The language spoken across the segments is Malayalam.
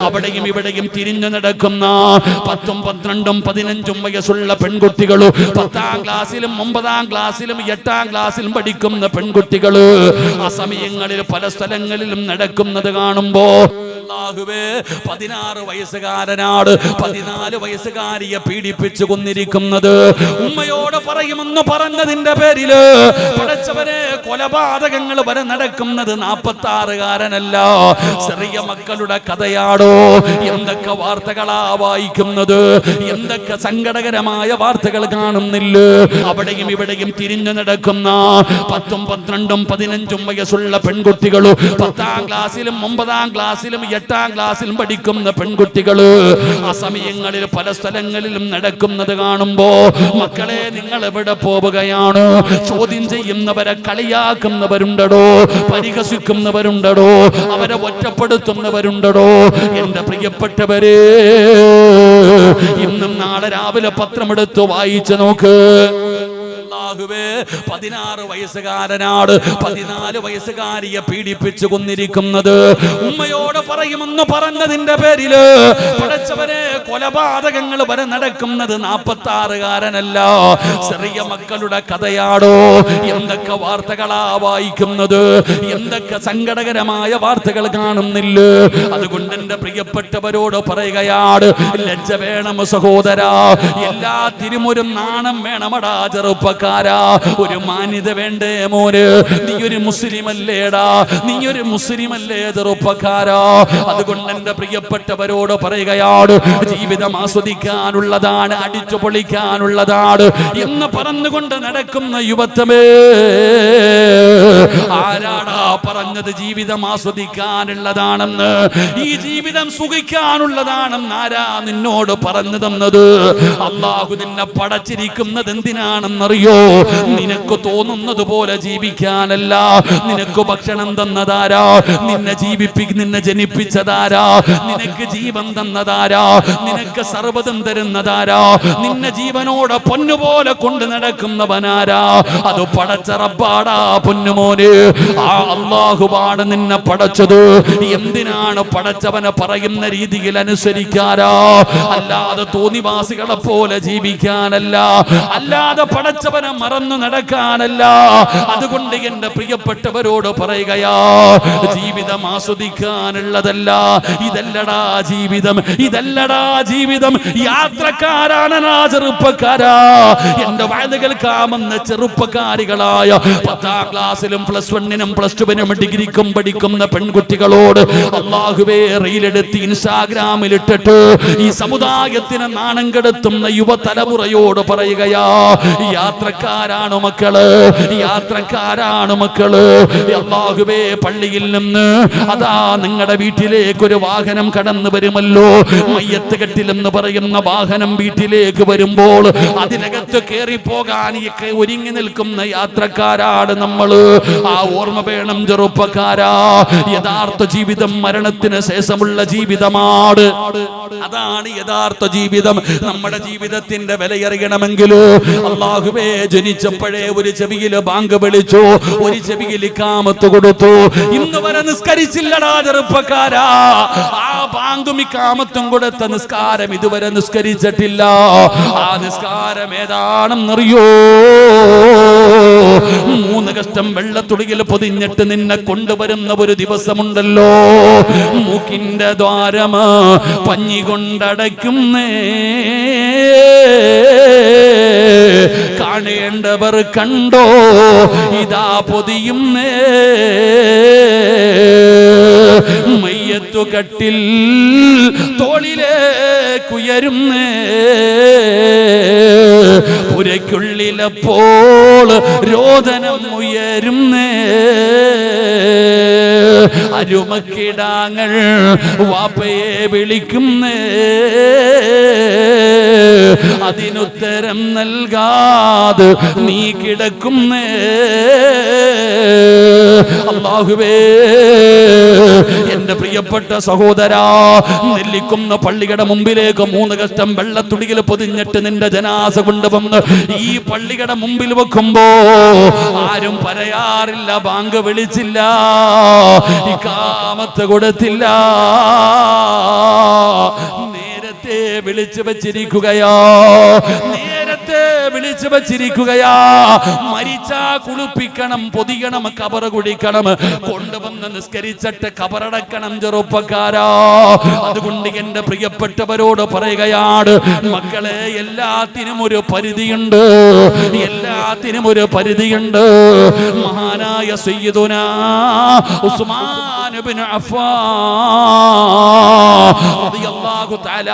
അവിടെയും ഇവിടെയും തിരിഞ്ഞു നടക്കുന്ന പത്തും പന്ത്രണ്ടും പതിനഞ്ചും വയസ്സുള്ള പെൺകുട്ടികൾ പത്താം ക്ലാസ്സിലും ഒമ്പതാം ക്ലാസ്സിലും എട്ടാം ക്ലാസ്സിലും പഠിക്കുന്ന പെൺകുട്ടികൾ ആ സമയങ്ങളിൽ പല സ്ഥലങ്ങളിലും നടക്കുന്നത് കാണുമ്പോ അല്ലാഹുവേ പതിനാറ് വയസ്സുകാരനാണ്. പതിനാല് വയസ്സുകാരിയെ പീഡിപ്പിച്ചു കൊന്നിരിക്കുന്നത്. ഉമ്മയോട് പറയുമെന്ന് പറഞ്ഞതിന്റെ പേരിൽ പടച്ചവരെ കൊലപാതകങ്ങൾ വരെ നടക്കുന്നത് നാപ്പത്തി ആറുകാരനല്ല ചെറിയ മക്കളുടെ കഥയാടോ? എന്തൊക്കെ വാർത്തകളാ വായിക്കുന്നത്? എന്തൊക്കെ സങ്കടകരമായ വാർത്തകൾ കാണുന്നില്ല? അവിടെയും ഇവിടെയും തിരിഞ്ഞു നടക്കുന്ന പത്തും പന്ത്രണ്ടും പതിനഞ്ചും വയസ്സുള്ള പെൺകുട്ടികളും പത്താം ക്ലാസ്സിലും ഒമ്പതാം ക്ലാസ്സിലും എട്ടാം ക്ലാസ്സിൽ പഠിക്കുന്ന പെൺകുട്ടികൾ ആ സമയങ്ങളിൽ പല സ്ഥലങ്ങളിലും നടക്കുന്നത് കാണുമ്പോ മക്കളെ നിങ്ങൾ എവിടെ പോവുകയാണ്? ചോദ്യം ചെയ്യുന്നവരെ കളിയാക്കുന്നവരുണ്ടടോ? പരിഹസിക്കുന്നവരുണ്ടടോ? അവരെ ഒറ്റപ്പെടുത്തുന്നവരുണ്ടടോ? എന്റെ പ്രിയപ്പെട്ടവരെ ഇന്നും നാളെ രാവിലെ പത്രമെടുത്ത് വായിച്ചു നോക്ക്. അല്ലാഹുവേ പതിനാറ് വയസ്സുകാരനാണ്. പതിനാല് വയസ്സുകാരിയെ പീഡിപ്പിച്ചു കൊന്നിരിക്കുന്നത്. ഉമ്മയോട് പറയുമെന്ന് പറഞ്ഞതിന്റെ പേരിൽ പടച്ചവരെ കൊലപാതകങ്ങൾ വരെ നടക്കുന്നത് നാപ്പത്തി ആറുകാരനല്ല ചെറിയ മക്കളുടെ കഥയാടോ. എന്തൊക്കെ വാർത്തകളാ വായിക്കുന്നത്? എന്തൊക്കെ സങ്കടകരമായ വാർത്തകൾ കാണുന്നില്ല? അതുകൊണ്ട് എന്റെ പ്രിയപ്പെട്ടവരോട് പറയുകയാണ് ലജ്ജ വേണം സഹോദര. എല്ലാത്തിനും ഒരു നാണം വേണമടാ ചെറുപ്പക്കാരാ ഒരു മാന്യത വേണ്ടേ മോന്? നീ ഒരു മുസ്ലിം അല്ലേടാ നീ ഒരു മുസ്ലിം അല്ലേ ചെറുപ്പക്കാരാ. അതുകൊണ്ട് എന്റെ പ്രിയപ്പെട്ടവരോട് പറയുകയാണ് ജീവിതം ആസ്വദിക്കാനുള്ളതാണ് അടിച്ചു പൊളിക്കാനുള്ളതാണ് എന്ന് പറഞ്ഞുകൊണ്ട് നടക്കുന്ന യുവത്വമേ. ആരാടാ പറഞ്ഞത് ജീവിതം ആസ്വദിക്കാനുള്ളതാണെന്ന്? ഈ ജീവിതം സുഖിക്കാനുള്ളതാണെന്ന് ആരാ നിന്നോട് പറഞ്ഞു തന്നത്? അള്ളാഹു നിന്നെ പടച്ചിരിക്കുന്നത് എന്തിനാണെന്നറിയോ നിനക്ക് തോന്നുന്നത് പോലെ ജീവിക്കാനല്ല. നിനക്ക് ഭക്ഷണം തന്നതാരാ? നിന്നെ ജീവിപ്പി നിന്നെ ജനിപ്പിച്ചതാരാ? നിനക്ക് ജീവൻ തന്നതാരാ? നിനക്ക് സർവതം തരുന്നതാരാ? നിന്നെ ജീവനോടെ പൊന്നുപോലെ കൊണ്ട് നടക്കുന്നവനാരാ? അത് പടച്ച റബ്ബാടാ പൊന്നുമോന്. ആ അള്ളാഹുബാണ് നിന്നെ പടച്ചത്. എന്തിനാണ് പടച്ചവനെ പറയുന്ന രീതിയിൽ അനുസരിക്കാരാ അല്ലാതെ തോന്നിവാസികളെ പോലെ ജീവിക്കാനല്ല. അല്ലാതെ പടച്ചവനെ മറന്നു നടക്കാനല്ല. അതുകൊണ്ട് എന്റെ പ്രിയപ്പെട്ടവരോട് പറയുകയാ ജീവിതം ആസ്വദിക്കാനുള്ളതല്ല. ഇതല്ലടാ ജീവിതം ഇതല്ലടാ ജീവിതം. യാത്രക്കാരാണ് ആ ചെറുപ്പക്കാരാ. എന്റെ വയലുകൾക്കാമെന്ന ചെറുപ്പക്കാരികളായ പത്താം ക്ലാസ്സിലും പ്ലസ് വണ്ണിനും പ്ലസ് ടുവിനും ഡിഗ്രിക്കും പഠിക്കുന്ന പെൺകുട്ടികളോട് അള്ളാഹുവേ റീലെടുത്ത് ഇൻസ്റ്റാഗ്രാമിൽ ഇട്ടിട്ട് ഈ സമുദായത്തിന് നാണം കെടുത്തുന്ന യുവതലമുറയോട് പറയുകയാ യാത്രക്കാരാണ് മക്കൾ? യാത്രക്കാരാണ് മക്കൾ? അള്ളാഹുവേ പള്ളിയിൽ നിന്ന് അതാ നിങ്ങളുടെ വീട്ടിലേക്ക് ഒരു വാഹനം കടന്നു വരുമല്ലോ. മയ്യത്ത് കെട്ടിലെന്ന് പറയുന്ന വാഹനം വീട്ടിലേക്ക് വരുമ്പോൾ അതിനകത്ത് കയറി പോകാൻ ഒരുങ്ങി നിൽക്കുന്ന യാത്രക്കാരാണ് നമ്മൾ ആ ഓർമ്മ വേണം ചെറുപ്പക്കാരാ. യഥാർത്ഥ ജീവിതം മരണത്തിന് ശേഷമുള്ള ജീവിതമാണ്. അതാണ് യഥാർത്ഥ ജീവിതം. നമ്മുടെ ജീവിതത്തിന്റെ വിലയറിയണമെങ്കിലോ അള്ളാഹുവേ ജനിച്ചപ്പോഴേ ഒരു ചെവിയിൽ ബാങ്ക് വിളിച്ചു. ഒരു ചെവിയിൽ കാമത്ത് കൊടുത്തു. ഇന്ന് വരെ നിസ്കരിച്ചില്ലടാ ചെറുപ്പക്കാരാ. ആ ബാങ്കും ഈ കാമത്തും കൊടുത്ത നിസ്കാരം ഇതുവരെ നിസ്കരിച്ചിട്ടില്ല. ആ നിസ്കാരം ഏതാണെന്നറിയോ? മൂന്ന് കഷ്ടം വെള്ളത്തുടിയിൽ പൊതിഞ്ഞിട്ട് നിന്നെ കൊണ്ടുവരുന്ന ഒരു ദിവസമുണ്ടല്ലോ. മൂക്കിന്റെ ദ്വാരമ പഞ്ഞി കൊണ്ടടയ്ക്കുന്നേ കാണേണ്ടവർ കണ്ടോ? ഇതാ പൊതിയുന്നേ മയ്യത്തു കട്ടിൽ തോളിലേക്കുയരുന്നേ പുരയ്ക്കുള്ളിലപ്പോൾ രോദനം ഉയരുന്നേ അരുമക്കിടാങ്ങൾ വാപ്പയെ വിളിക്കുന്നേ അതിനുത്തരം നൽകാതെ നീ കിടക്കുന്നേ. അള്ളാഹുവേ എന്റെ പ്രിയപ്പെട്ട സഹോദരാ നെല്ലിക്കുന്ന പള്ളിയുടെ മുമ്പിലേക്ക് മൂന്ന് കഷ്ടം വെള്ളത്തുടിയിൽ പൊതിഞ്ഞിട്ട് നിന്റെ ജനാസ കൊണ്ടുവന്ന് ഈ പള്ളിയുടെ മുമ്പിൽ വെക്കുമ്പോ ആരും പറയാറില്ല ബാങ്ക് വിളിച്ചില്ല ഇക്കാമത്ത് കാമത്ത് കൊടുത്തില്ല. നേരത്തെ വിളിച്ചു വച്ചിരിക്കുകയോ വിളിച്ചു വച്ചിരിക്കുകയാ. മരിച്ചാ കുളിപ്പിക്കണം പൊതിയണം കബറ കുടിക്കണം കൊണ്ടുവന്ന് നിസ്കരിച്ചിട്ട് കബറടക്കണം ചെറുപ്പക്കാരാ. അതുകൊണ്ട് എന്റെ പ്രിയപ്പെട്ടവരോട് പറയുകയാണ് മക്കളെ എല്ലാത്തിനും ഒരു പരിധിയുണ്ട്. എല്ലാത്തിനും ഒരു പരിധിയുണ്ട്. മഹാനായ സയ്യിദുന ഉസ്മാൻ അഫ്ഫാൻ റളിയല്ലാഹു തആല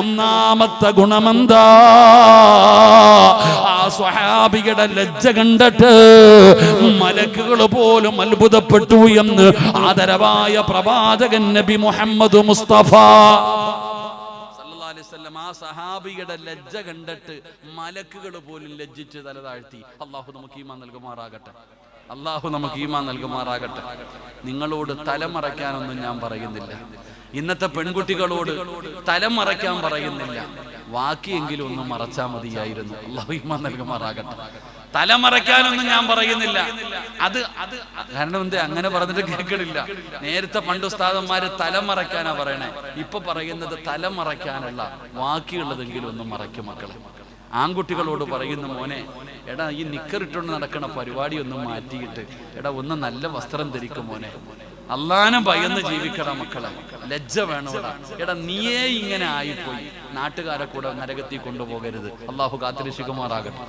ഒന്നാമത്തെ ഗുണമെന്താ? ആ സ്വഹാബിയുടെ ലജ്ജ കണ്ടിട്ട് മലക്കുകൾ പോലും അത്ഭുതപ്പെട്ടു എന്ന് ആദരവായ പ്രവാചകൻ നബി മുഹമ്മദ് മുസ്തഫ. ആ സഹാബിയുടെ ലജ്ജ കണ്ടിട്ട് മലക്കുകൾ പോലും ലജ്ജിച്ച് തല താഴ്ത്തി. അള്ളാഹു നമുക്ക് ഈമാൻ നൽകുമാറാകട്ടെ. അള്ളാഹു നമുക്ക് ഈമാൻ നൽകുമാറാകട്ടെ. നിങ്ങളോട് തലമറയ്ക്കാനൊന്നും ഞാൻ പറയുന്നില്ല. ഇന്നത്തെ പെൺകുട്ടികളോട് തലമറയ്ക്കാൻ പറയുന്നില്ല. വാക്കിയെങ്കിലും ഒന്ന് മറച്ചാ മതിയായിരുന്നു. അള്ളാഹു തല നൽകുമാറാകട്ടെ. തലമറയ്ക്കാനൊന്നും ഞാൻ പറയുന്നില്ല. അത് അത് കാരണം എന്തേ? അങ്ങനെ പറഞ്ഞിട്ട് കേൾക്കണില്ല. നേരത്തെ പണ്ട് ഉസ്താദന്മാര് തലമറയ്ക്കാനാ പറയണേ. ഇപ്പൊ പറയുന്നത് തലമറയ്ക്കാനുള്ള വാക്കിയുള്ളതെങ്കിലും ഒന്ന് മറയ്ക്കും മക്കളെ. ആൺകുട്ടികളോട് പറയുന്ന മോനെ എടാ ഈ നിക്കറിട്ടുകൊണ്ട് നടക്കണ പരിപാടി ഒന്ന് മാറ്റിയിട്ട് എടാ ഒന്ന് നല്ല വസ്ത്രം ധരിക്കും മോനെ. അള്ളാനെ ഭയന്ന് ജീവിക്കട മക്കളെ. ലജ്ജ വേണോടാ. എടാ നീയേ ഇങ്ങനെ ആയിപ്പോയി. നാട്ടുകാരെ കൂടെ നരകത്തിൽ കൊണ്ടുപോകരുത്. അള്ളാഹു കാത്തിരക്ഷിക്കുമാറാകട്ടെ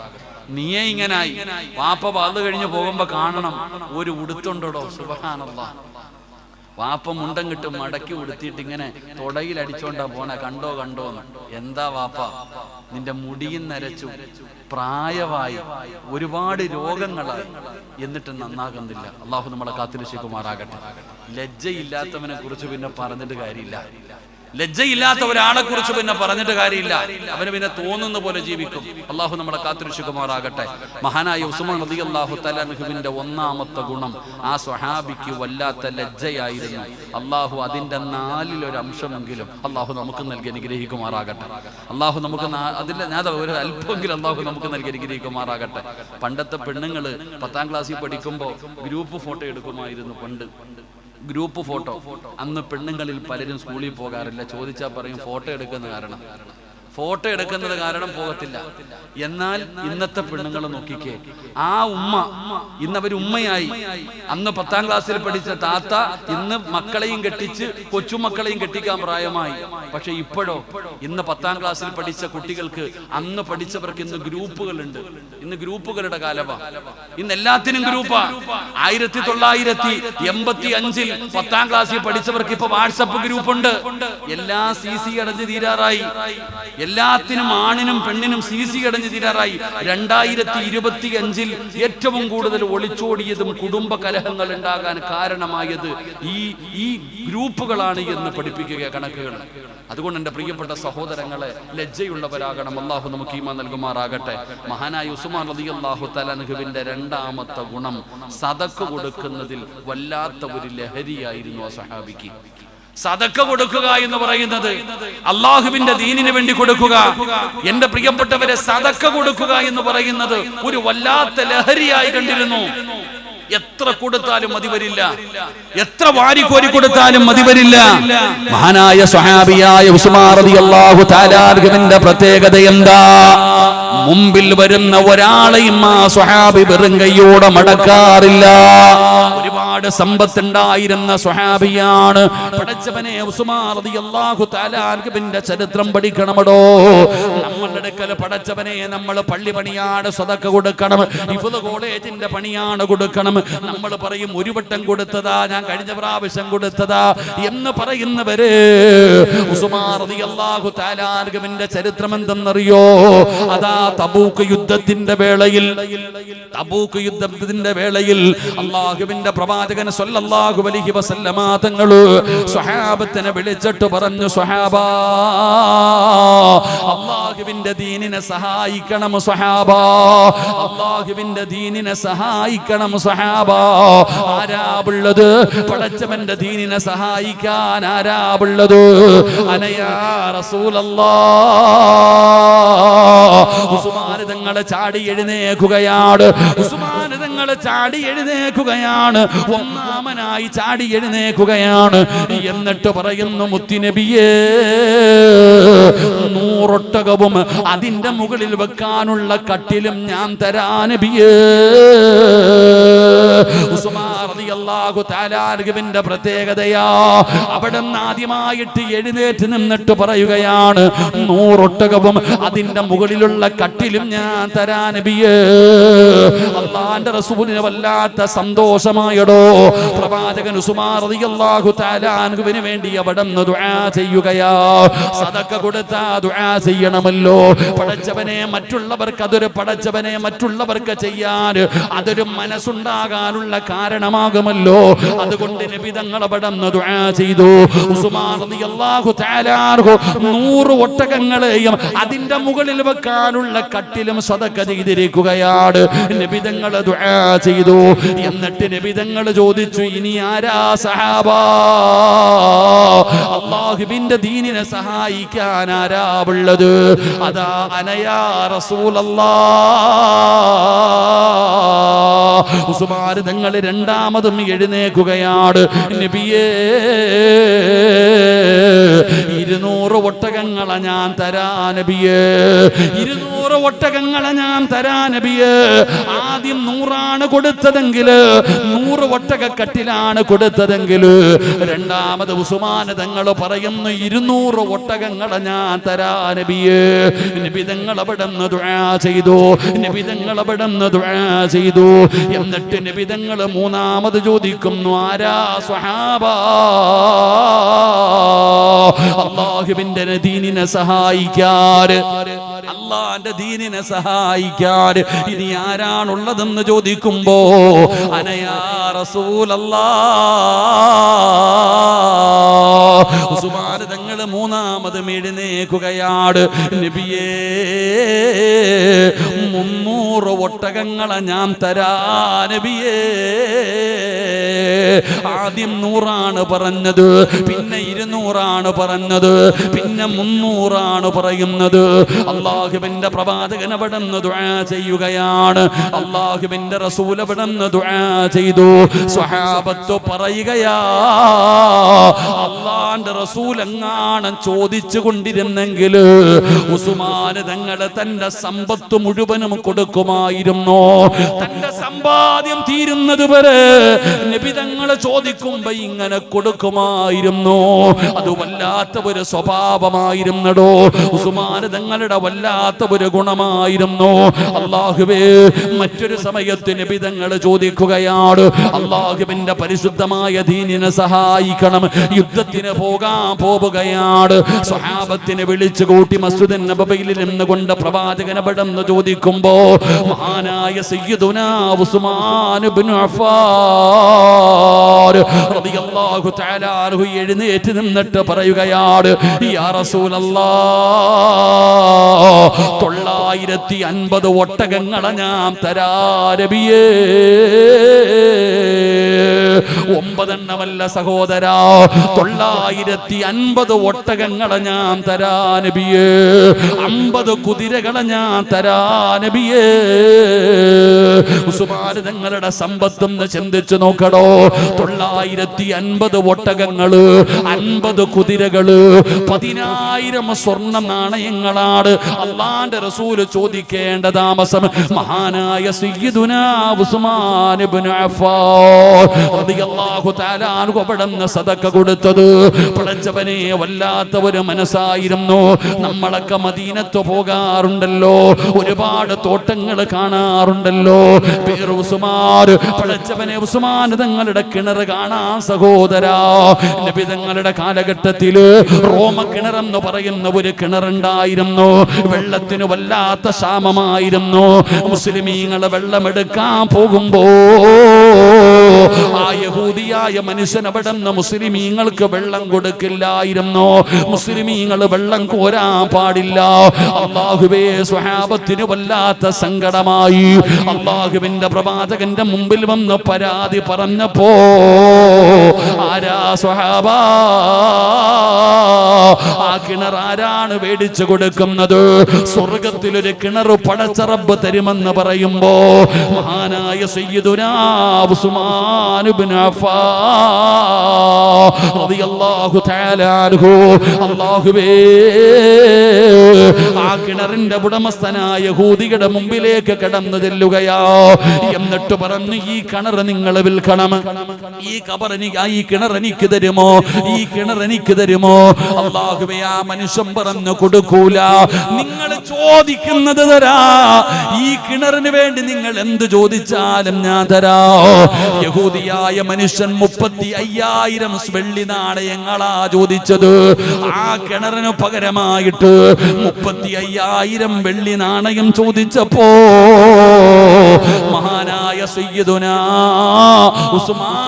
നീയേ ഇങ്ങനായി വാപ്പ പാത് കഴിഞ്ഞു പോകുമ്പോ കാണണം. ഒരു ഉടുത്തുണ്ടോ സുബഹാനല്ലാ. വാപ്പ മുണ്ടം കിട്ടും മടക്കി കൊടുത്തിട്ട് ഇങ്ങനെ തുടയിൽ അടിച്ചോണ്ടാ പോണ. കണ്ടോ കണ്ടോ എന്താ വാപ്പ? നിന്റെ മുടിയും നരച്ചു. പ്രായമായി ഒരുപാട് രോഗങ്ങളായി. എന്നിട്ട് നന്നാകുന്നില്ല. അള്ളാഹു നമ്മളെ കാത്തിരക്ഷിക്കുമാറാകട്ടെ. ലജ്ജയില്ലാത്തവനെ കുറിച്ച് പിന്നെ പറഞ്ഞിട്ട് കാര്യമില്ല. ലജ്ജയില്ലാത്ത ഒരാളെ കുറിച്ച് പിന്നെ പറഞ്ഞിട്ട് കാര്യമില്ല. അവന് പിന്നെ തോന്നുന്ന പോലെ ജീവിക്കും. അള്ളാഹു നമ്മളെ കാത്തിരക്ഷിക്കുമാറാകട്ടെ. മഹാനായ ഉസ്മാൻ നദി അള്ളാഹു തലഹുവിന്റെ ഒന്നാമത്തെ ഗുണം ആ സ്വഹാബിക്ക് വല്ലാത്ത ലജ്ജയായിരുന്നു. അള്ളാഹു അതിന്റെ ഒരു അംശമെങ്കിലും അള്ളാഹു നമുക്ക് നൽകി അനുഗ്രഹിക്കുമാറാകട്ടെ. അള്ളാഹു നമുക്ക് അതിന്റെ ഞാൻ ഒരു അല്പമെങ്കിലും അള്ളാഹു നമുക്ക് നൽകി അനുഗ്രഹിക്കുമാറാകട്ടെ. പണ്ടത്തെ പെണ്ണുങ്ങൾ പത്താം ക്ലാസ്സിൽ പഠിക്കുമ്പോൾ ഗ്രൂപ്പ് ഫോട്ടോ എടുക്കുമായിരുന്നു പണ്ട്. Group photo. അന്ന് പെണ്ണുങ്ങളിൽ പലരും സ്കൂളിൽ പോകാറില്ല. ചോദിച്ചാൽ പറയും ഫോട്ടോ എടുക്കുന്ന കാരണം. ഫോട്ടോ എടുക്കുന്നത് കാരണം പോകത്തില്ല. എന്നാൽ ഇന്നത്തെ പെണ്ണുങ്ങൾ നോക്കിക്കേ. ആ ഉമ്മ ഇന്ന് അവർ ഉമ്മയായി. അന്ന് പത്താം ക്ലാസ്സിൽ പഠിച്ച താത്ത ഇന്ന് മക്കളെയും കെട്ടിച്ച് കൊച്ചുമക്കളെയും കെട്ടിക്കാൻ പ്രായമായി. പക്ഷെ ഇപ്പോഴോ ഇന്ന് പത്താം ക്ലാസ്സിൽ പഠിച്ച കുട്ടികൾക്ക് അന്ന് പഠിച്ചവർക്ക് ഇന്ന് ഗ്രൂപ്പുകളുണ്ട്. ഇന്ന് ഗ്രൂപ്പുകളുടെ കാലമാണ് ഇന്ന് എല്ലാത്തിനും ഗ്രൂപ്പാ. ആയിരത്തി തൊള്ളായിരത്തി എൺപത്തി അഞ്ചിൽ പത്താം ക്ലാസ്സിൽ പഠിച്ചവർക്ക് ഇപ്പൊ വാട്സപ്പ് ഗ്രൂപ്പുണ്ട്. എല്ലാ സി സി അടഞ്ഞ് തീരാറായി. എല്ലാത്തിനും ആണിനും പെണ്ണിനും സി സി അടഞ്ഞ് തീരാറായി. രണ്ടായിരത്തി ഇരുപത്തി അഞ്ചിൽ ഏറ്റവും കൂടുതൽ ഒളിച്ചോടിയതും കുടുംബ കലഹങ്ങൾ ഉണ്ടാകാൻ കാരണമായത് ഈ ഈ ഗ്രൂപ്പുകളാണ് എന്ന് പഠിപ്പിക്കുക കണക്കുകൾ. അതുകൊണ്ട് എന്റെ പ്രിയപ്പെട്ട സഹോദരങ്ങളെ ലജ്ജയുള്ളവരാകണം. അള്ളാഹു നമുക്ക് ഈമ നൽകുമാറാകട്ടെ. മഹാനായ ഉസ്മാൻ റതി അള്ളാഹു തലനുഹുവിന്റെ രണ്ടാമത്തെ ഗുണം സതക്ക് കൊടുക്കുന്നതിൽ വല്ലാത്ത ഒരു ലഹരിയായിരുന്നു ആ സഹാബിക്ക്. സതക്ക കൊടുക്കുക എന്ന് പറയുന്നത് അള്ളാഹുവിന്റെ ദീനിന് വേണ്ടി കൊടുക്കുക. എന്റെ പ്രിയപ്പെട്ടവരെ സതക്ക കൊടുക്കുക എന്ന് പറയുന്നത് ഒരു വല്ലാത്ത ലഹരിയായി കണ്ടിരുന്നു. എത്ര കൊടുത്താലും മതി വരില്ല. എത്ര വാരിക്കോരി കൊടുത്താലും മതി വരില്ല. മഹാനായ സ്വഹാബിയായ തആല അൻഹുവിന്റെ പ്രത്യേകത എന്താ? മുമ്പിൽ വരുന്ന ഒരാളെയും ആ സ്വഹാബി വെറും കൈയോടെ മടക്കാറില്ല. ഒരുപാട് സമ്പത്തുണ്ടായിരുന്ന സ്വഹാബിയാണ്. റളിയല്ലാഹു തആല അൻഹുവിന്റെ ചരിത്രം പഠിക്കണമടോ? നമ്മളുടെ അടുക്കൽ പഠിച്ചവനെ നമ്മൾ പള്ളി പണിയാണ് സ്വതക്ക കൊടുക്കണം. ഇഫുദ് കോളേജിന്റെ പണിയാണ് കൊടുക്കണം. നമ്മൾ പറയും ഒരു വട്ടം കൊടുത്തതാ ഞാൻ കഴിഞ്ഞ പ്രാവശ്യം കൊടുത്തതാ എന്ന് പറയുന്നവര് അൻഹുവിന്റെ ചരിത്രം എന്തെന്നറിയോ? അതാ തബൂക്ക് യുദ്ധത്തിന്റെ വേളയിൽ തബൂക്ക് യുദ്ധത്തിന്റെ വേളയിൽ അള്ളാഹുവിന്റെ പ്രവാചകൻ സല്ലല്ലാഹു അലൈഹി വസല്ലമ തങ്ങൾ സ്വഹാബത്തിനെ വിളിച്ചിട്ട് പറഞ്ഞു സ്വഹാബ അള്ളാഹുവിന്റെ ദീനിനെ സഹായിക്കണം സ്വഹാബ അള്ളാഹുവിന്റെ ദീനിനെ സഹായിക്കണം സ്വഹാബ. സ്വഹാബ ആരാബുള്ളത്? പടച്ചവന്റെ ദീനിനെ സഹായിക്കാൻ ആരാബുള്ളത്? അനയാ റസൂലല്ലാ. ഉസ്മാൻ തങ്ങളെ ചാടി എഴുന്നേക്കുകയാണ് ഉസ്മാൻ തങ്ങളെ ചാടി എഴുന്നേക്കുകയാണ് ഒന്നാമനായി ചാടി എഴുന്നേക്കുകയാണ്. എന്നിട്ട് പറയുന്നു മുത്തിനബിയേ നൂറൊട്ടകവും അതിന്റെ മുകളിൽ വെക്കാനുള്ള കട്ടിലും ഞാൻ തരാനബിയേ ഉസ്മാൻ റളിയല്ലാഹു പ്രത്യേകതയാ. അവിടെ ആദ്യമായിട്ട് എഴുന്നേറ്റ് നിന്നിട്ട് പറയുകയാണ് നൂറൊട്ടകവും അതിന്റെ മുകളിലുള്ള കട്ടിലും ഞാൻ തരാ നബിയേ. അള്ളാന്റെ റസൂലിന് വല്ലാത്ത സന്തോഷമായടോ. പ്രവാചകൻ ഉസ്മാൻ റളിയല്ലാഹു വേണ്ടി അവിടെ ദുആ ചെയ്യുകയാ. സദക്ക കൊടുത്താ ദുആ ചെയ്യണമല്ലോ. പടച്ചവനെ മറ്റുള്ളവർക്ക് അതൊരു പടച്ചവനെ മറ്റുള്ളവർക്ക് ചെയ്യാൻ അതൊരു മനസ്സുണ്ടാകാനുള്ള കാരണമാകുമല്ലോ അതുകൊണ്ട് നബി തങ്ങൾ അവിടെ ദുആ ചെയ്തു. ഉസ്മാൻ റളിയല്ലാഹു തആല നൂറ് ഒട്ടകങ്ങളെയും അതിന്റെ മുകളിൽ വെക്കാനുള്ള കട്ടിലും സദക്ക ചെയ്തിരിക്കുകയാണ്. നബിതങ്ങൾ ദുആ ചെയ്തു. എന്നിട്ട് നബിതങ്ങൾ ചോദിച്ചു ഇനി ആരാ സഹാബ? അള്ളാഹുവിന്റെ ദീനിനെ സഹായിക്കാൻ ആരാ ഉള്ളത്? അതാ അനയാ റസൂലല്ലാ. ഉസ്മാൻ തങ്ങളെ രണ്ടാമതും എഴുന്നേക്കുകയാണ് നബിയേ ഇരുന്നൂറ് ഒട്ടകങ്ങളെ ഞാൻ തരാ നബിയേ. ഇരുന്നൂറ് ഒട്ടകങ്ങളെ ഞാൻ തരാ നബിയേ. ആദ്യം നൂറാണ് കൊടുത്തതെങ്കിൽ നൂറ് ഒട്ടകക്കട്ടിലാണ് കൊടുത്തതെങ്കിൽ രണ്ടാമത് ഉസുമാന തങ്ങൾ പറയുന്നു ഇരുന്നൂറ് ഒട്ടകങ്ങളെ ഞാൻ തരാ നബിയേ. നിബിതങ്ങൾ അവിടുന്ന് ചെയ്തു. നിബിതങ്ങൾ അവിടുന്ന് ചെയ്തു. എന്നിട്ട് നിബിതങ്ങൾ മൂന്നാമത് ചോദിക്കുന്നു ആരാ സ്വഹാബ? അള്ളാഹുവിന്റെ ദീനിനെ സഹായിക്കാൻ അള്ളാന്റെ ദീനിനെ സഹായിക്കാൻ ഇനി ആരാണുള്ളതെന്ന് ചോദിക്കുമ്പോ അനയാ റസൂലല്ലാ. ഉസ്മാൻ തങ്ങൾ മൂന്നാമത് എഴുന്നേക്കുകയാണ് നബിയേ മുന്നൂറ് ഒട്ടകങ്ങളെ ഞാൻ തരാ നബിയേ. ആദ്യം നൂറാണ് പറഞ്ഞത് പിന്നെ ഇരുന്നൂറാണ് പറഞ്ഞത് പിന്നെ മുന്നൂറാണ് പറയുന്നത്. അള്ളാഹുബിന്റെ പ്രവാചകൻ പെടുന്ന് ദുആ ചെയ്യുകയാണ്. അള്ളാഹുബിന്റെ റസൂല പെടുന്ന് ദുആ ചെയ്തു. സ്വഹാബത്ത് പറയുകയാ അള്ളാന്റെ റസൂൽ എങ്ങാണം ചോദിച്ചു കൊണ്ടിരുന്നെങ്കിൽ ഉസുമാന് തങ്ങൾ തന്റെ സമ്പത്ത് മുഴുവനും കൊടുക്കുമായിരുന്നു? തന്റെ സമ്പാദ്യം തീരുന്നത് വരെ നബി തങ്ങളെ ചോദിക്കുമ്പോ ഇങ്ങനെ കൊടുക്കുമായിരുന്നു? അത് വല്ലാത്ത ഒരു സ്വഭാവമായിരുന്നടോ? ഉസുമാന് തങ്ങളുടെ വല്ലാത്ത ഒരു ഗുണമായിരുന്നു? അള്ളാഹുവേ മറ്റൊരു സമയത്ത് നബി തങ്ങൾ ചോദിക്കുകയാണ് അള്ളാഹുവിന്റെ പരിശുദ്ധമായ ദീനിനെ സഹായിക്കണം യുദ്ധത്തിന് പോകാൻ പോവുകയാണ്. സ്വഹാബത്തിനെ വിളിച്ചു കൂട്ടി മസ്ജിദ് നബബയിൽ നിന്ന് കൊണ്ട് പ്രവാചകന അവിടെ ചോദിക്കുമ്പോ മഹാനായ സയ്യിദുനാ ഉസ്മാൻ ഇബ്നു അഫ്ഫാൻ റളിയല്ലാഹു തആല അൻഹു എഴുന്നേറ്റ് നിന്നിട്ട് പറയുകയാണ് യാ റസൂലല്ലാഹ് തൊള്ളായിരത്തി അൻപത് ഒട്ടകങ്ങളെ ഞാൻ തരാ നബിയേ. ഒമ്പതെണ്ണമല്ല സഹോദരാ. തൊള്ളായിരത്തി അൻപത് ഒട്ടകങ്ങളെ ഞാൻ തരാ നബിയേ. അമ്പത് കുതിരകളെ ഞാൻ തരാ നബിയേ. തങ്ങളുടെ സമ്പത്തും ചിന്തിച്ചു നോക്കടോ. തൊള്ളായിരത്തി അൻപത് ഒട്ടകങ്ങൾ അൻപത് കുതിരകൾ പതിനായിരം സ്വർണ നാണയങ്ങളാണ് അള്ളാന്റെ റസൂൽ ചോദിക്കേണ്ട താമസം. മഹാനായ സയ്യിദുനാ ഉസ്മാൻ ഇബ്നു റളിയല്ലാഹു തആല അൻഹു അവിടുന്ന് സദക്ക കൊടുത്തത്. പടച്ചവനെ വല്ലാത്ത ഒരു മനസ്സായിരുന്നു. നമ്മളൊക്കെ മദീനത്ത് പോകാറുണ്ടല്ലോ. ഒരുപാട് തോട്ടങ്ങൾ കാണാറുണ്ടല്ലോ. പേര് ഉസ്മാൻ. പടച്ചവനെ ഉസ്മാൻ തങ്ങളുടെ കിണർ കാണാൻ സഹോദരാ. നബി തങ്ങളുടെ കാലഘട്ടത്തിൽ റോമ കിണറെന്ന് പറയുന്ന ഒരു കിണറുണ്ടായിരുന്നു. വെള്ളത്തിന് വല്ലാത്ത ക്ഷാമമായിരുന്നു. മുസ്ലിമീങ്ങളെ വെള്ളമെടുക്കാൻ പോകുമ്പോ ആ യഹൂദിയായ മനുഷ്യൻ അവിടെ നിന്ന് മുസ്ലിമീങ്ങൾക്ക് വെള്ളം കൊടുക്കില്ലായിരുന്നു? മുസ്ലിമീങ്ങൾ വെള്ളം കോരാൻ പാടില്ല. അള്ളാഹുബേ സ്വഹാബത്തിന് വല്ലാത്ത സങ്കടമായി. അള്ളാഹുവിന്റെ പ്രവാചകന്റെ മുമ്പിൽ വന്ന് പരാതി പറഞ്ഞപ്പോ ആരാ സ്വഹാബ? ആ കിണർ ആരാണ് മേടിച്ചു കൊടുക്കുന്നത്? സ്വർഗത്തിലൊരു കിണർ പടച്ചറബ് തരുമെന്ന് പറയുമ്പോ മഹാനായ സയ്യിദുനാ ഉസ്മാൻ അല്ലാഹുവേ ആ കിണറിന്റെ ഉടമസ്ഥനായ യഹൂദിയുടെ മുമ്പിലേക്ക് കടന്നു ചെല്ലുകയാ. എന്നിട്ട് പറഞ്ഞു ഈ കിണർ നിങ്ങൾ വിൽക്കണം. ഈ കബർ എനിക്ക് ഈ കിണർ എനിക്ക് തരുമോ? ഈ കിണർ എനിക്ക് തരുമോ? അള്ളാഹുവേ ആ മനുഷ്യൻ പറഞ്ഞു കൊടുക്കൂല. നിങ്ങൾ ചോദിക്കുന്നത് തരാ. ഈ കിണറിന് വേണ്ടി നിങ്ങൾ എന്ത് ചോദിച്ചാലും ഞാൻ തരാ. യഹൂദിയായ മനുഷ്യൻ മുപ്പത്തി അയ്യായിരം വെള്ളി നാണയങ്ങളാ ചോദിച്ചത്. ആ കിണറിന് പകരമായിട്ട് മുപ്പത്തി അയ്യായിരം വെള്ളി നാണയം ചോദിച്ചപ്പോ മഹാനായ സയ്യിദുനാ ഉസ്മാൻ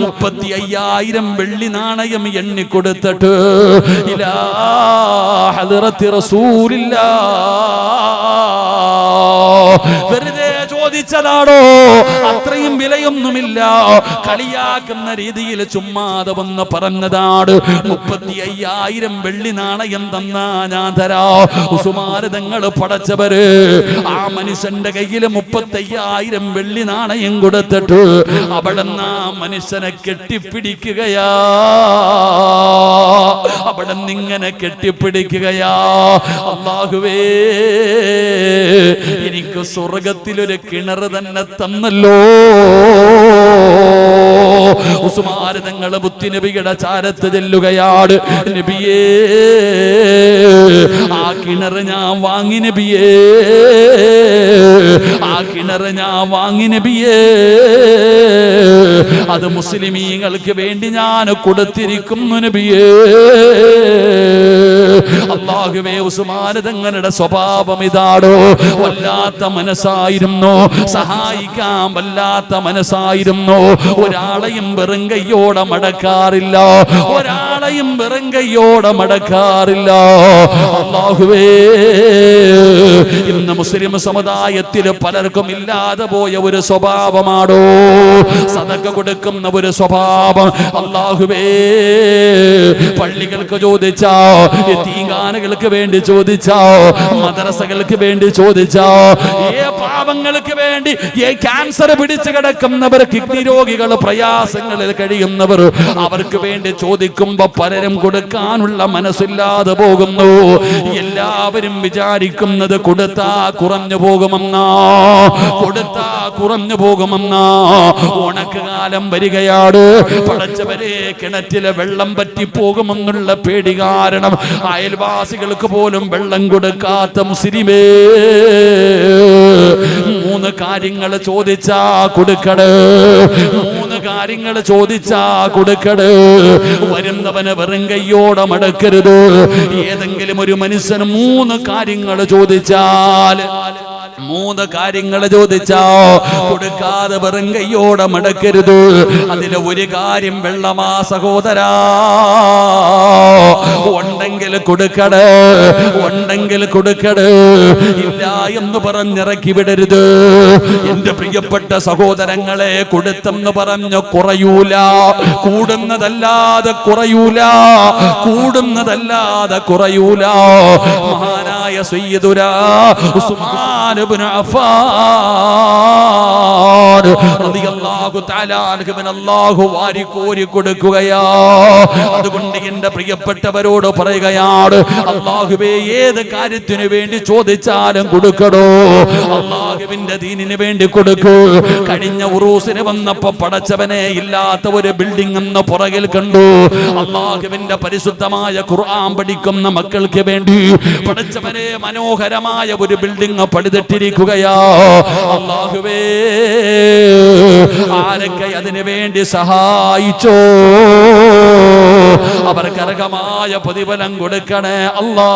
മുപ്പത്തി അയ്യായിരം വെള്ളി നാണയം എണ്ണി കൊടുത്തിട്ട് ഇലാ റസൂലില്ലാ. വെറുതെ ചോദിച്ചതാണോ? അത്രയും വിലയൊന്നുമില്ല. കളിയാക്കുന്ന രീതിയിൽ ചുമ്മാതെ വന്ന് പറഞ്ഞതാണ്. മുപ്പത്തി അയ്യായിരം വെള്ളി നാണയം തന്നാ ഞാൻ തരാ. പടച്ചവര് ആ മനുഷ്യന്റെ കയ്യിൽ മുപ്പത്തയ്യായിരം വെള്ളി നാണയം കൊടുത്തിട്ട് അവിടെ ആ മനുഷ്യനെ കെട്ടിപ്പിടിക്കുകയാ. അവിടെ നിങ്ങനെ കെട്ടിപ്പിടിക്കുകയാ. അള്ളാഹുവേ എനിക്ക് സ്വർഗത്തിലൊരു കിണർ തന്നെ തന്നല്ലോ. ഉസുമാര് ബുദ്ധി നബിയുടെ ചാരത്ത് ചെല്ലുകയാണ്. നബിയേ ആ കിണർ ഞാൻ വാങ്ങി നബിയേ. ആ കിണർ ഞാൻ വാങ്ങി നബിയേ. അത് മുസ്ലിമീങ്ങൾക്ക് വേണ്ടി ഞാൻ കൊടുത്തിരിക്കുന്നു നബിയേ. അള്ളാഹുവേ ഉസ്മാനതങ്ങളുടെ സ്വഭാവം ഇതാടോ? വല്ലാത്ത മനസ്സായിരുന്നു. സഹായിക്കാൻ വല്ലാത്ത മനസ്സായിരുന്നു. ഒരാളെയും വെറും കയ്യോടെ മടക്കാറില്ല. ഒരാളെയും വെറും കയ്യോടെ മടക്കാറില്ല. അള്ളാഹുവേ ഇന്ന് മുസ്ലിം സമുദായത്തിൽ പലർക്കും ഇല്ലാതെ പോയ ഒരു സ്വഭാവമാണോ സതക്ക കൊടുക്കുന്ന ഒരു സ്വഭാവം. അള്ളാഹുവേ പള്ളികൾക്ക് ചോദിച്ചോ തീങ്കാനകൾക്ക് വേണ്ടി ചോദിച്ചോ മദ്രസകൾക്ക് വേണ്ടി ചോദിച്ചോ ഏ പാപങ്ങൾക്ക് വേണ്ടി ഏ ക്യാൻസർ പിടിച്ചു കിടക്കുന്നവർ കിഡ്നി രോഗികൾ പ്രയാസങ്ങളിൽ കഴിയുന്നവർ അവർക്ക് വേണ്ടി ചോദിക്കുമ്പോ പലരും കൊടുക്കാനുള്ള മനസ്സില്ലാതെ പോകുന്നു. എല്ലാവരും വിചാരിക്കുന്നത് കൊടുത്താ കുറഞ്ഞു പോകുമെന്നാ കൊടുത്താ കുറഞ്ഞു പോകുമെന്നാ. ഉണക്ക് കാലം വരികയാണ് പടച്ചവരെ കിണറ്റിലെ വെള്ളം പറ്റി പോകുമെന്നുള്ള പേടി കാരണം അയൽവാസികൾക്ക് പോലും വെള്ളം കൊടുക്കാത്ത മുസ്ലിമേ. മൂന്ന് കാര്യങ്ങൾ ചോദിച്ചാ കൊടുക്കട്. മൂന്ന് കാര്യങ്ങൾ ചോദിച്ചാ കൊടുക്കട്. വരുന്നവന് വെറും കയ്യോടെ മടക്കരുത്. ഏതെങ്കിലും ഒരു മനുഷ്യന് മൂന്ന് കാര്യങ്ങൾ ചോദിച്ചാൽ മൂന്ന് കാര്യങ്ങൾ ചോദിച്ചോ കൊടുക്കാതെ വെറും കയ്യോടെ മടക്കരുത്. അതിലെ ഒരു കാര്യം വെള്ളമാ സഹോദരാ. ഉണ്ടെങ്കിൽ കൊടുക്കട് ഉണ്ടെങ്കിൽ കൊടുക്കട്. ഇല്ല എന്ന് പറഞ്ഞിറക്കി വിടരുത്. എന്റെ പ്രിയപ്പെട്ട സഹോദരങ്ങളെ കൊടുത്തെന്ന് പറഞ്ഞു കുറയൂല. കൂടുന്നതല്ലാതെ കുറയൂല. കൂടുന്നതല്ലാതെ കുറയൂല. മഹാനായ സയ്യിദുരാ ഉസ്മാൻ ഇബ്നു തആല അല്ലാഹു വാരിക്കോരി കൊടുക്കുകയാ. അതുകൊണ്ട് എന്റെ പ്രിയപ്പെട്ടവരോട് പറയുകയാണ് അള്ളാഹുബേ ഏത് കാര്യത്തിനു വേണ്ടി ചോദിച്ചാലും കൊടുക്കടോ. അള്ളാഹുവിന്റെ ദീനിന് വേണ്ടി കൊടുക്കൂ. കഴിഞ്ഞ ഉറൂസിന് വന്നപ്പോ പടച്ചവനെ ഇല്ലാത്ത ഒരു ബിൽഡിംഗ് എന്ന് പുറകിൽ കണ്ടു. അള്ളാഹുവിന്റെ പരിശുദ്ധമായ ഖുർആൻ പഠിക്കുന്ന മക്കൾക്ക് വേണ്ടി പടച്ചവനെ മനോഹരമായ ഒരു ബിൽഡിംഗ് പണിതിട്ടിരിക്കുകയാ. അള്ളാഹുവേ ആരൊക്കെ അതിനു വേണ്ടി സഹായിച്ചോ? അവർക്ക് അർഹമായ പ്രതിഫലം കൊടുക്കണേ അല്ലാ.